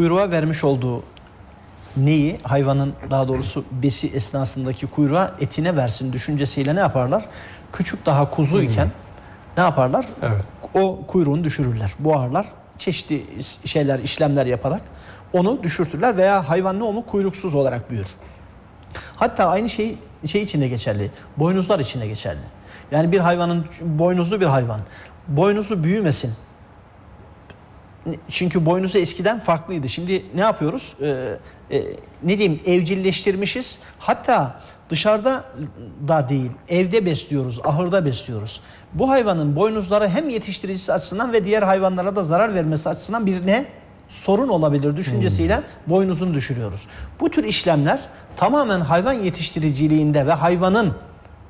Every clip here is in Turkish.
Kuyruğa vermiş olduğu neyi hayvanın daha doğrusu besi esnasındaki kuyruğa etine versin düşüncesiyle ne yaparlar? Küçük daha kuzu iken ne yaparlar? Evet. O kuyruğunu düşürürler. Boğarlar. Çeşitli şeyler, işlemler yaparak onu düşürtürler veya hayvan ne olur? Kuyruksuz olarak büyür. Hatta aynı şey şey içinde geçerli. Boynuzlar içinde geçerli. Yani bir hayvanın boynuzlu bir hayvan boynuzu büyümesin. Çünkü boynuzu eskiden farklıydı. Şimdi ne yapıyoruz? Ee, e, ne diyeyim evcilleştirmişiz. Hatta dışarıda da değil evde besliyoruz, ahırda besliyoruz. Bu hayvanın boynuzları hem yetiştiricisi açısından ve diğer hayvanlara da zarar vermesi açısından bir ne? Sorun olabilir düşüncesiyle boynuzunu düşürüyoruz. Bu tür işlemler tamamen hayvan yetiştiriciliğinde ve hayvanın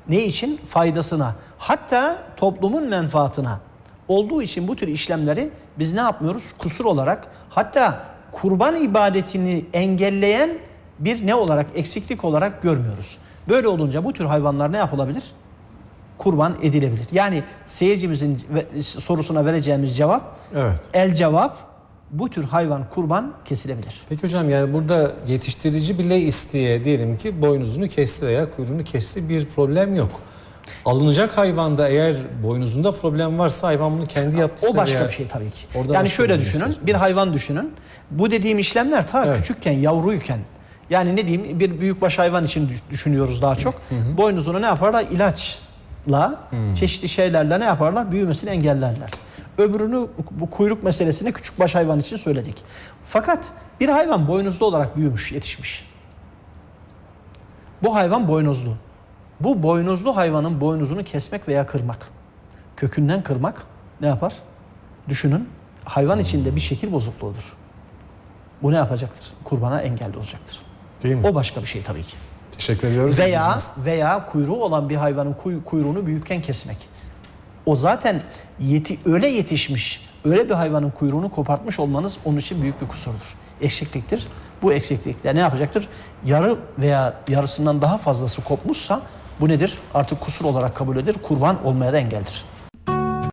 ne için? Faydasına hatta toplumun menfaatına olduğu için bu tür işlemleri biz ne yapmıyoruz? Kusur olarak hatta kurban ibadetini engelleyen bir ne olarak eksiklik olarak görmüyoruz. Böyle olunca bu tür hayvanlar ne yapılabilir? Kurban edilebilir. Yani seyircimizin sorusuna vereceğimiz cevap Evet. el cevap bu tür hayvan kurban kesilebilir. Peki hocam yani burada yetiştirici bile isteye diyelim ki boynuzunu kesti veya kuyruğunu kesti bir problem yok. Alınacak hayvanda eğer boynuzunda problem varsa hayvan bunu kendi yaptıysa O başka veya- bir şey tabii ki. Orada yani şöyle düşünün, bir hayvan düşünün. Bu dediğim işlemler ta Evet. küçükken, yavruyken yani ne diyeyim bir büyükbaş hayvan için düş- düşünüyoruz daha çok. Boynuzunu ne yaparlar? İlaçla, çeşitli şeylerle ne yaparlar? Büyümesini engellerler. Öbürünü bu kuyruk meselesini küçükbaş hayvan için söyledik. Fakat bir hayvan boynuzlu olarak büyümüş, yetişmiş. Bu hayvan boynuzlu. Bu boynuzlu hayvanın boynuzunu kesmek veya kırmak, kökünden kırmak ne yapar? Düşünün hayvan içinde bir şekil bozukluğudur. Bu ne yapacaktır? Kurbana engel olacaktır. Değil mi? O başka bir şey tabii ki. Teşekkür ediyoruz. Veya izleyicimiz. veya kuyruğu olan bir hayvanın kuy- kuyruğunu büyükken kesmek. O zaten yeti, öyle yetişmiş, öyle bir hayvanın kuyruğunu kopartmış olmanız onun için büyük bir kusurdur. Eksikliktir. Bu eksiklikle ne yapacaktır? Yarı veya yarısından daha fazlası kopmuşsa bu nedir? Artık kusur olarak kabul edilir. Kurban olmaya da engeldir.